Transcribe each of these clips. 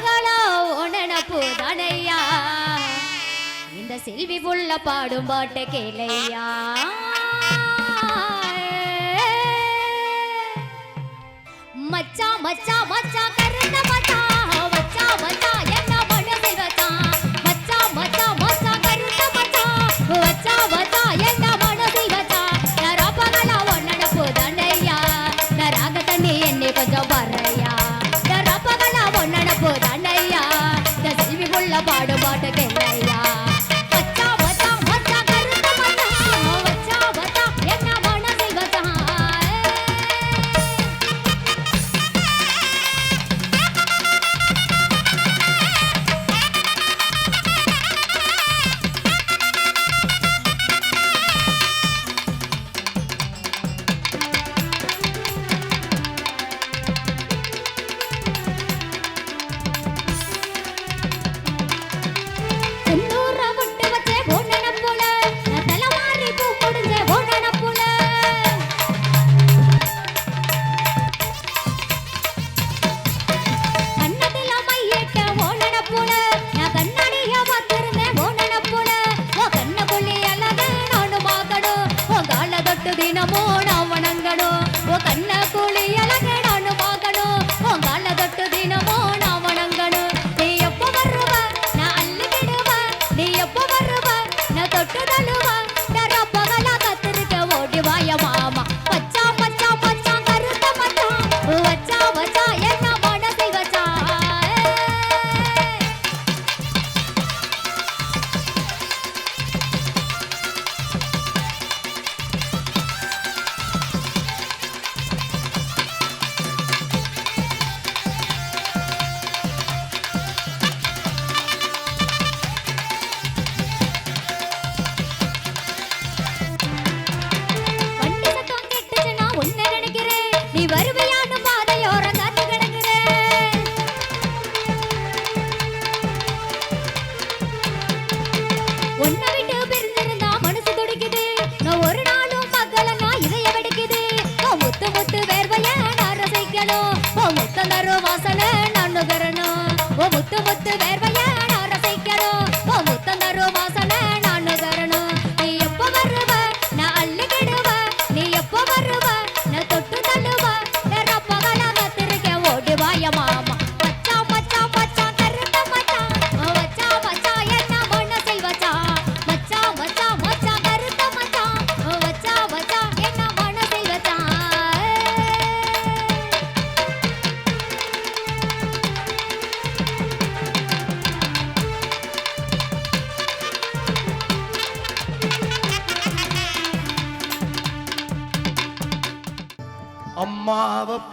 மகள உணன போதனையா? இந்த செல்வி புள்ள பாடும் பாட்டு கேளையா? மச்சா மச்சா மச்சா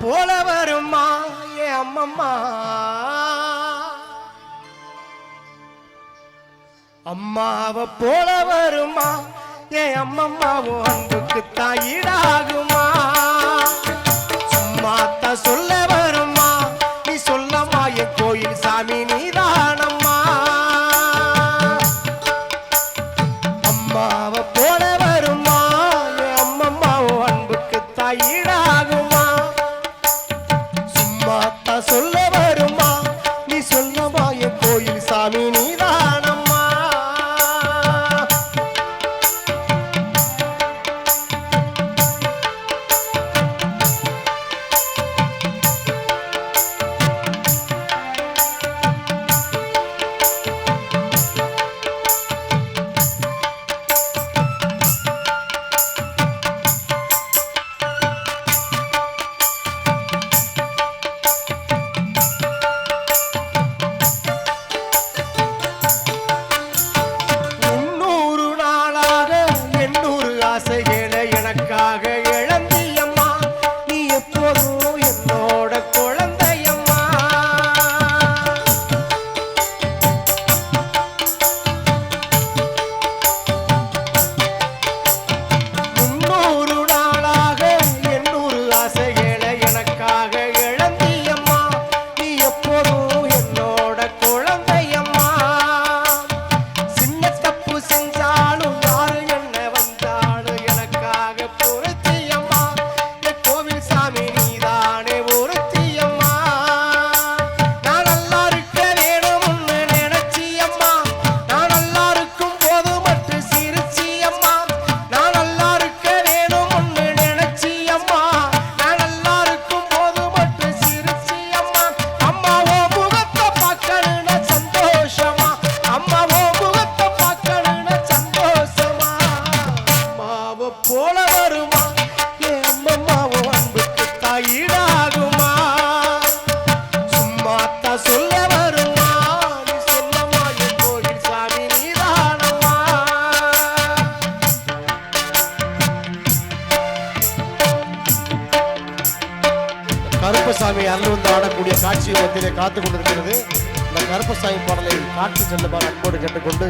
போல வருமா ஏ அம்மம்மா? அம்மாவை போல வருமா ஏ அம்மம்மாவும் அன்புக்கு தாயிடாகுமா? சும்மாத்தா சொல்ல அருள் ஆடக்கூடிய காட்சியை மத்தியிலே காத்து கொண்டிருக்கிறது இந்த கருப்பசாமி பாடலை காட்டு செல்லுமாறு அன்போடு கேட்டுக்கொண்டு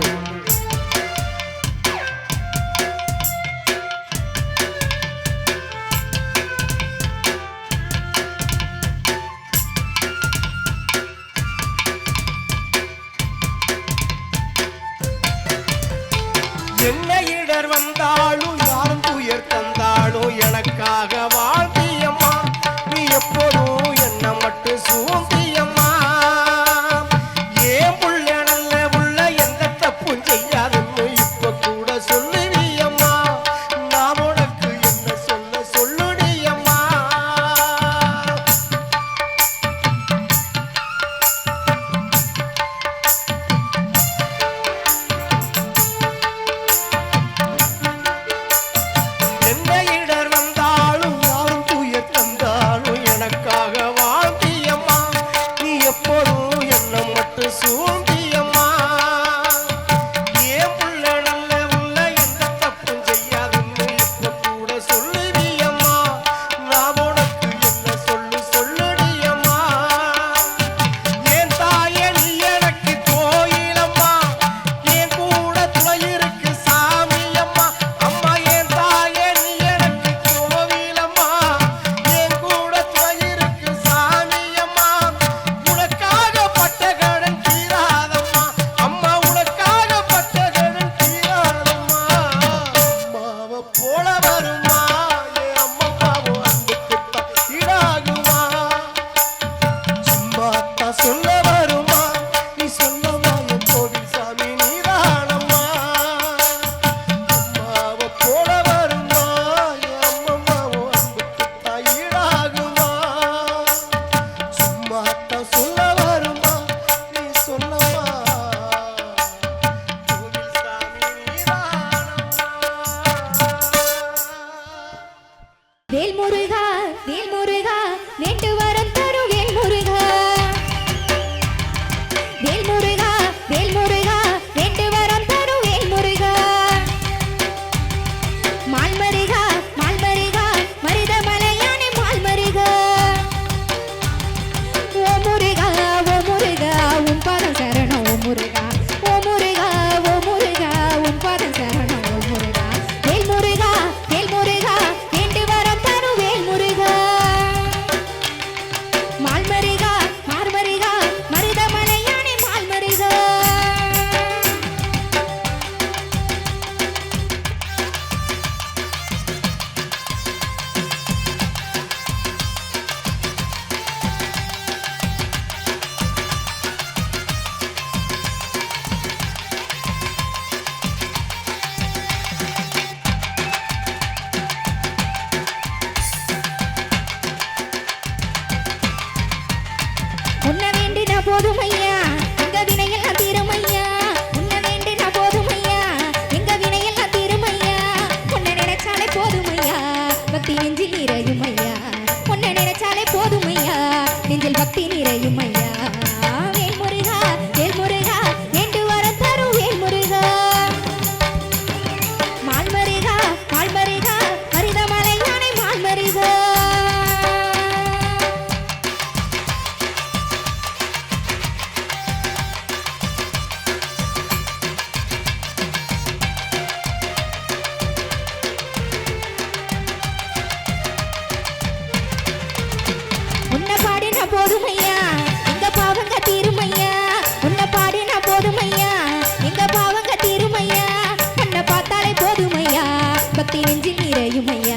de.